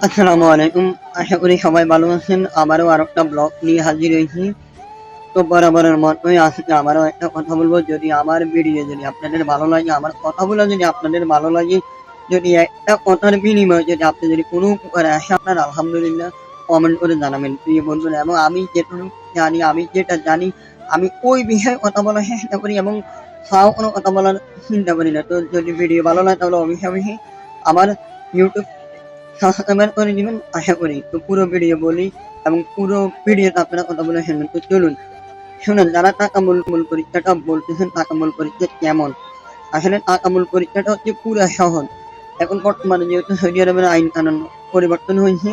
আসসালামু আলাইকুম। আশা করি সবাই ভালো আছেন। আবারও আর একটা ব্লগ নিয়ে হাজির হয়েছি। তো বরাবরের মতোই আজকে আবারও একটা কথা বলব। যদি আমার ভিডিও যদি আপনাদের ভালো লাগে, আমার কথাগুলো যদি আপনাদের ভালো লাগে, যদি একটা কথার বিনিময়ে যদি আপনি যদি কোনো উপকারে আসে, আপনার আলহামদুলিল্লাহ কমেন্ট করে জানাবেন, প্রিয় বন্ধুরা। এবং আমি যেটুকু জানি, আমি যেটা জানি, আমি ওই বিষয়ে কথা বলার চেষ্টা করি এবং তাও কোনো কথা বলার চিন্তা করি না। তো যদি ভিডিও ভালো লাগে, তাহলে অবশ্যই আমার ইউটিউব সাবস্ক্রাইবার করে দিবেন আশা করি তো পুরো ভিডিও বলি এবং পুরো ভিডিওতে আপনারা কথা বলে শুনবেন তো চলুন। শুনুন, যারা টাকা মূল মূল পরীক্ষাটা বলতেছেন টাকা মূল পরীক্ষা কেমন? আসলে টাকা মূল পরীক্ষাটা হচ্ছে পুরো সহজ। এখন বর্তমানে যেহেতু সৌদি আরবের আইন কানুন পরিবর্তন হয়েছে,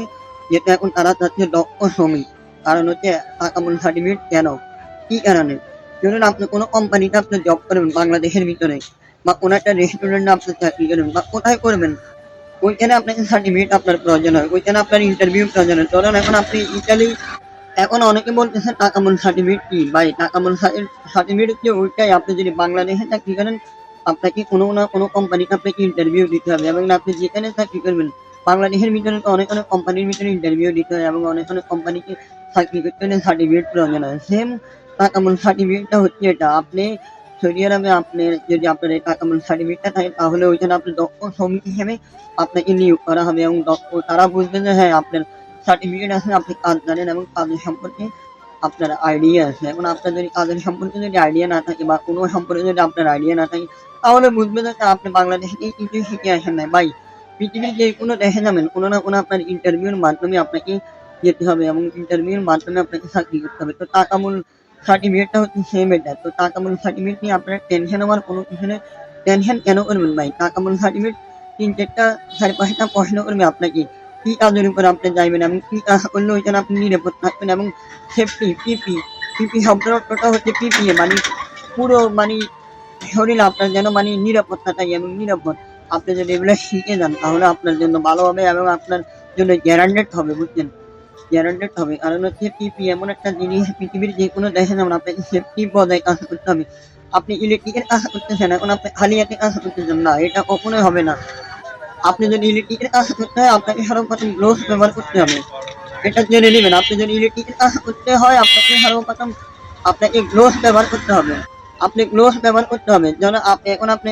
যেহেতু এখন তারা চাচ্ছে দক্ষ শ্রমিক, কারণ হচ্ছে টাকা মূল সার্টিফিকেট কেন? কি কারণে? ধরুন আপনি কোনো কোম্পানিতে আপনি জব করবেন বাংলাদেশের ভিতরে, বা কোনো একটা রেস্টুরেন্টে আপনি চাকরি করবেন, বা কোথায় করবেন? ওইখানে আপনাকে সার্টিফিকেট আপনার প্রয়োজন হয়, ওইখানে আপনার ইন্টারভিউ প্রয়োজন হয়। ধরুন এখন আপনি ইটালি এখন অনেকে বলতেছে টাকামূল সার্টিফিকেট কি? ভাই, টাকামূল সার্টিফিকেট হচ্ছে ওইটাই। আপনি যদি বাংলাদেশে চাকরি করেন, আপনাকে কোনো না কোনো কোম্পানিকে আপনাকে ইন্টারভিউ দিতে হবে এবং আপনি যেখানে চাকরি করবেন, বাংলাদেশের ভিতরে তো অনেক অনেক কোম্পানির ভিতরে ইন্টারভিউ দিতে হয় এবং অনেক অনেক কোম্পানিকে চাকরি করতে হলে সার্টিফিকেট প্রয়োজন হয়। সেম টাকামূল সার্টিফিকেটটা হচ্ছে এটা। আপনি সৌদি আরবে আপনি যদি আপনার এই টাকামূল সার্টিফিকেটটা থাকে তাহলে ওইখানে আপনি দক্ষ শ্রমিক হিসেবে আপনাকে নিয়োগ করা হবে এবং দক্ষ তারা বুঝবে যে হ্যাঁ আপনার সার্টিফিকেট আছে আপনি কাজ জানেন এবং কাজের সম্পর্কে আপনার আইডিয়া আছে এখন আপনার যদি কাজের সম্পর্কে যদি আইডিয়া না থাকে বা কোনো সম্পর্কে যদি আপনার আইডিয়া না থাকে তাহলে বুঝবে যে আপনি বাংলাদেশে এই কিছু শিখে আসেন না ভাই পৃথিবীর যে কোনো দেশে যাবেন কোনো না কোনো আপনার ইন্টারভিউর মাধ্যমে আপনাকে যেতে হবে এবং ইন্টারভিউর মাধ্যমে আপনাকে চাকরি করতে হবে তো টাকামূল সার্টিফিকেটটা হচ্ছে সেম এটা তো টাকামূল সার্টিফিকেট নিয়ে আপনার টেনশন আমার কোনো কিছু টেনশন কেন করবেন ভাই? টাকামূল সার্টিফিকেট তিন চারটা, সাড়ে পাঁচটা প্রশ্ন করবে আপনাকে। কি কাজের উপর আপনি যাইবেন এবং কি কাজ করলে ওইখানে আপনি নিরাপদ থাকবেন এবং সেফটি পিপি পিপি শব্দের অর্থটা হচ্ছে পিপিএ মানে পুরো মানে শরীর আপনার যেন মানে নিরাপত্তা থাকে এবং নিরাপদ। আপনি যদি এগুলো শিখে যান তাহলে আপনার জন্য ভালো হবে এবং আপনার জন্য গ্যারান্টেড হবে, বুঝছেন? গ্যারান্টেড হবে। কারণ হচ্ছে পিপি এমন একটা জিনিস, পৃথিবীর যে কোনো দেশে যেমন আপনাকে সেফটি বজায় কাজ করতে হবে, আপনি ইলেকট্রিকের কাজ করতেছেন এখন আপনি খালি হাতে কাজ করতেছেন না, এটা কখনোই হবে না। আপনি যদি ইলেকট্রিকের কাজ করতে হয়, আপনাকে সর্বপ্রথম গ্লোভস ব্যবহার করতে হবে। এটা জেনে নেবেন, আপনি যদি ইলেকট্রিকের কাজ করতে হয়, আপনাকে সর্বপ্রথম আপনাকে গ্লোভস ব্যবহার করতে হবে। আপনি গ্লোভস ব্যবহার করতে হবে, যেন আপনি এখন আপনি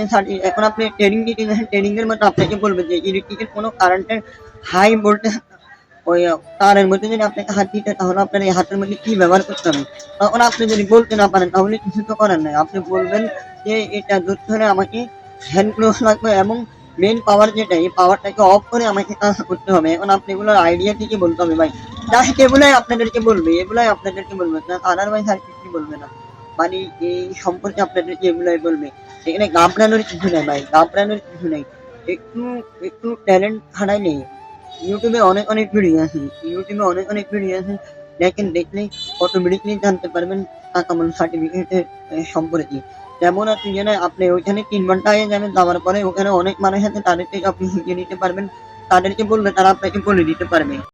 এখন আপনি ট্রেনিং দিতে ট্রেনিং এর মধ্যে আপনাকে বলবে যে ইলেকট্রিকের কোনো কারেন্টের হাই ভোল্টেজ ওই তারের মধ্যে যদি আপনাকে হাত দিতে তাহলে আপনার এই হাতের মধ্যে কি ব্যবহার করতে হবে তখন আপনি যদি বলতে না পারেন তাহলে কিছু তো করার নাই। আপনি বলবেন যে, এটা ধরতে হলে আমাকে হ্যান্ড গ্লোভস লাগবে এবং মেন পাওয়ার যেটা, এই পাওয়ারটাকে অফ করে আমাকে কাজ করতে হবে। এখন আপনি এগুলোর আইডিয়া থেকে বলতে হবে, ভাই। জাস্ট এগুলাই আপনাদেরকে বলবে, এগুলাই আপনাদেরকে বলবে আদারওয়াইজ আর কিছু বলবে না। মানে এই সম্পর্কে আপনাদেরকে এগুলাই বলবে। এখানে ঘাবড়ানোর কিছু নেই, ভাই। ঘাবড়ানোর কিছু নেই। একটু একটু ট্যালেন্ট হারাইলে ইউটিউবে অনেক অনেক ভিডিও আছে। ইউটিউবে অনেক অনেক ভিডিও আছে। দেখেন, দেখলে অটোমেটিকলি জানতে পারবেন কাকামল সার্টিফিকেটের সম্পর্কে যেমন আপনি জানেন আপনি ওইখানে তিন ঘণ্টা আগে যাবেন যাওয়ার পরে ওখানে অনেক মানুষ আছে তাদের থেকে আপনি শিখে নিতে পারবেন। তাদেরকে বললে তারা আপনাকে বলে দিতে পারবে।